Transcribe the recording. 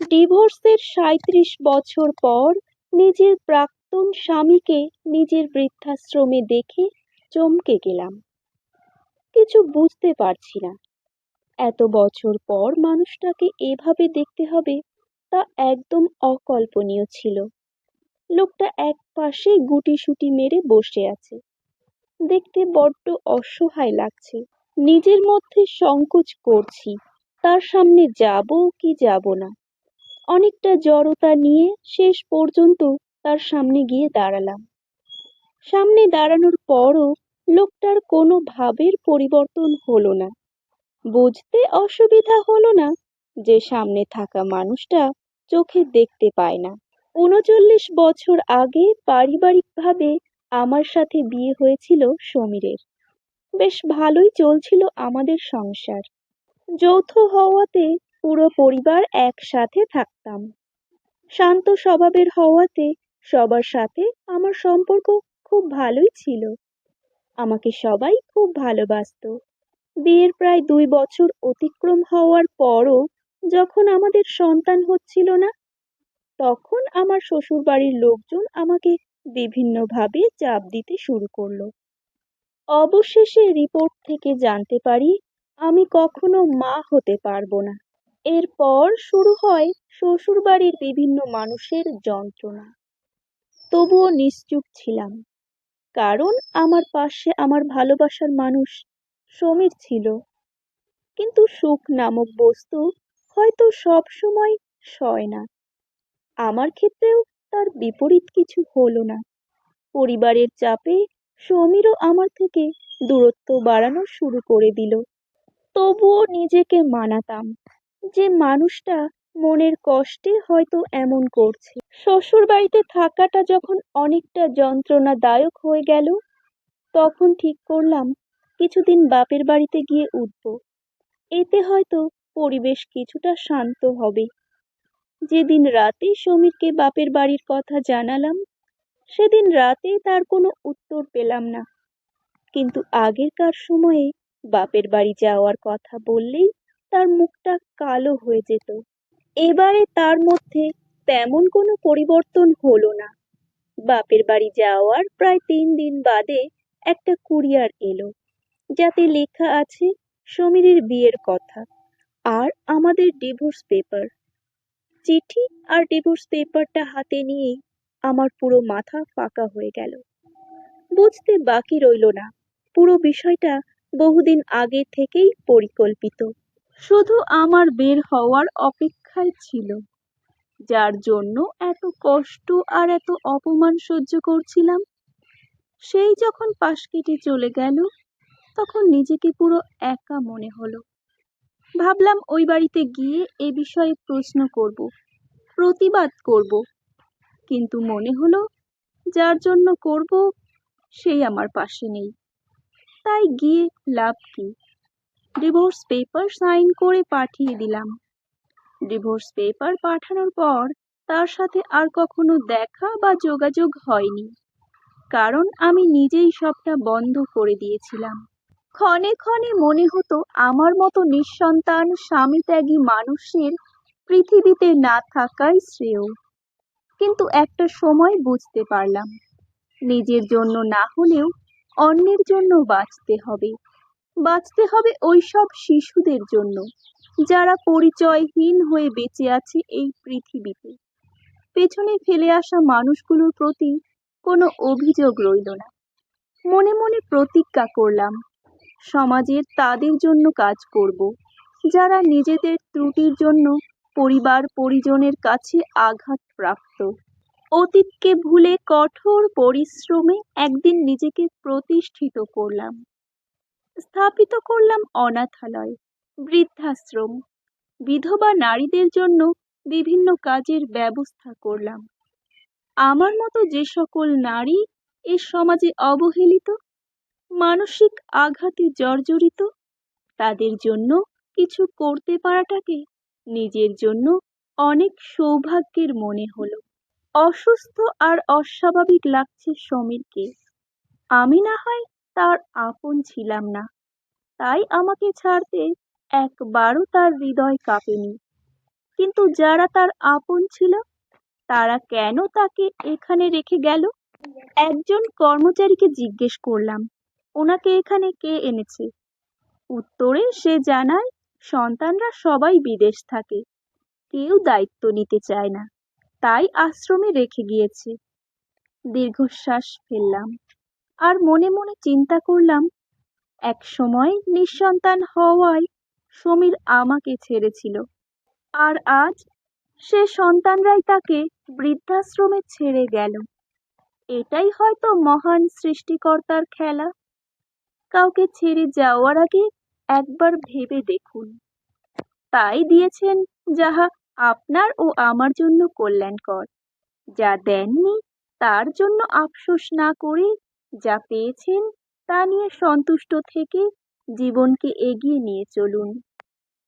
ডিভোর্সের সাঁইত্রিশ বছর পর নিজের প্রাক্তন স্বামীকে নিজের বৃদ্ধাশ্রমে দেখে চমকে গেলাম। কিছু বুঝতে পারছি না। এত বছর পর মানুষটাকে এভাবে দেখতে হবে তা একদম অকল্পনীয় ছিল। লোকটা এক পাশে গুটিসুটি মেরে বসে আছে। দেখতে বড্ড অসহায় লাগছে। নিজের মধ্যে সংকোচ করছি। তার সামনে যাব কি যাব না। অনেকটা জড়তা নিয়ে শেষ পর্যন্ত তার সামনে গিয়ে দাঁড়ালাম। সামনে দাঁড়ানোর পরও লোকটার কোনো ভাবের পরিবর্তন হলো না। বুঝতে অসুবিধা হলো না যে সামনে থাকা মানুষটা চোখে দেখতে পায় না। উনচল্লিশ বছর আগে পারিবারিকভাবে আমার সাথে বিয়ে হয়েছিল সমীরের। বেশ ভালোই চলছিল আমাদের সংসার। যৌথ হওয়াতে পুরো পরিবার একসাথে থাকতাম। শান্ত স্বভাবের হওয়াতে সবার সাথে আমার সম্পর্ক খুব ভালোই ছিল। আমাকে সবাই খুব ভালোবাসতো। বিয়ের প্রায় দুই বছর অতিক্রম হওয়ার পরও যখন আমাদের সন্তান হচ্ছিল না, তখন আমার শ্বশুরবাড়ির লোকজন আমাকে বিভিন্নভাবে চাপ দিতে শুরু করল। অবশেষে রিপোর্ট থেকে জানতে পারি, আমি কখনো মা হতে পারব না। এরপর শুরু হয় শ্বশুরবাড়ির বিভিন্ন মানুষের যন্ত্রণা। তবুও নিশ্চুপ ছিলাম। কারণ আমার পাশে আমার ভালোবাসার মানুষ সমীর ছিল। কিন্তু সুখ নামক বস্তু হয়তো সব সময় সয় না। আমার ক্ষেত্রেও তার বিপরীত কিছু হলো না। পরিবারের চাপে সমীরও আমার থেকে দূরত্ব বাড়ানো শুরু করে দিল। তবুও নিজেকে মানাতাম। যে মানুষটা মনের কষ্টে হয়তো এমন করছে। শ্বশুর বাড়িতে থাকাটা যখন অনেকটা যন্ত্রণাদায়ক হয়ে গেল, তখন ঠিক করলাম কিছুদিন বাপের বাড়িতে গিয়ে উঠব। এতে হয়তো পরিবেশ কিছুটা শান্ত হবে। যেদিন রাতে সমীরকে বাপের বাড়ির কথা জানালাম, সেদিন রাতে তার কোনো উত্তর পেলাম না। কিন্তু আগেরকার সময়ে বাপের বাড়ি যাওয়ার কথা বললেই তার মুখটা কালো হয়ে যেত। এবারে তার মধ্যে তেমন কোনো পরিবর্তন হলো না। বাপের বাড়ি যাওয়ার প্রায় তিন দিন বাদে একটা কুরিয়ার এলো, যাতে লেখা আছে সমীরের বিয়ের কথা আর আমাদের ডিভোর্স পেপার। চিঠি আর ডিভোর্স পেপারটা হাতে নিয়ে আমার পুরো মাথা ফাঁকা হয়ে গেল। বুঝতে বাকি রইল না, পুরো বিষয়টা বহুদিন আগে থেকেই পরিকল্পিত। শুধু আমার বের হওয়ার অপেক্ষায় ছিল, যার জন্য এত কষ্ট আর এত অপমান সহ্য করছিলাম। সেই যখন পাশ কেটে চলে গেল, তখন নিজেকে পুরো একা মনে হলো। ভাবলাম ওই বাড়িতে গিয়ে এ বিষয়ে প্রশ্ন করব, প্রতিবাদ করব, কিন্তু মনে হলো যার জন্য করব, সেই আমার পাশে নেই। তাই গিয়ে লাভ কি? ডিভোর্স পেপার সাইন করে পাঠিয়ে দিলাম। ডিভোর্স পেপার পাঠানোর পর তার সাথে আর কখনো দেখা বা যোগাযোগ হয়নি। কারণ আমি নিজেই সবটা বন্ধ করে দিয়েছিলাম। ক্ষণে ক্ষণে মনে হতো আমার মতো নিঃসন্তান স্বামী ত্যাগী মানুষের পৃথিবীতে না থাকাই শ্রেয়। কিন্তু একটা সময় বুঝতে পারলাম, নিজের জন্য না হলেও অন্যের জন্য বাঁচতে হবে। বাঁচতে হবে ওই সব শিশুদের জন্য, যারা পরিচয়হীন হয়ে বেঁচে আছে এই পৃথিবীতে। পেছনে ফেলে আসা মানুষগুলোর প্রতি কোনো অভিযোগ রইল না। মনে মনে প্রতিজ্ঞা করলাম, সমাজের তাদের জন্য কাজ করব, যারা নিজেদের ত্রুটির জন্য পরিবার পরিজনের কাছে আঘাত প্রাপ্ত অতীতকে ভুলে কঠোর পরিশ্রমে একদিন নিজেকে প্রতিষ্ঠিত করলাম। স্থাপিত করলাম অনাথালয়, বৃদ্ধাশ্রম। বিধবা নারীদের জন্য বিভিন্ন কাজের ব্যবস্থা করলাম। আমার মতো যে সকল নারী এ সমাজে অবহেলিত, মানসিক আঘাতে জর্জরিত, তাদের জন্য কিছু করতে পারাটাকে নিজের জন্য অনেক সৌভাগ্যের মনে হলো। অসুস্থ আর অস্বাভাবিক লাগছে সমীরকে। আমি না হয় তার আপন ছিলাম না। তাই আমাকে ছাড়তে একবারও তার হৃদয় কাঁপেনি। কিন্তু যারা তার আপন ছিল, তারা কেন তাকে এখানে রেখে গেল? একজন কর্মচারীকে জিজ্ঞেস করলাম, ওনাকে এখানে কে এনেছে? উত্তরে সে জানায়, সন্তানরা সবাই বিদেশ থাকে, কেউ দায়িত্ব নিতে চায় না, তাই আশ্রমে রেখে গিয়েছে। দীর্ঘশ্বাস ফেললাম। আর মনে মনে চিন্তা করলাম, এক সময় নিঃসন্তান হওয়ায় সমীর আমাকে ছেড়েছিল আর আজ সে সন্তানরাই তাকে বৃদ্ধাশ্রমে ছেড়ে গেল। এটাই হয়তো মহান সৃষ্টিকর্তার খেলা। কাউকে ছেড়ে যাওয়ার আগে একবার ভেবে দেখুন। তাই দিয়েছেন যাহা আপনার ও আমার জন্য কল্যাণকর। যা দেননি তার জন্য আফসোস না করে যা পেয়েছেন তা নিয়ে সন্তুষ্ট থেকে জীবনকে এগিয়ে নিয়ে চলুন।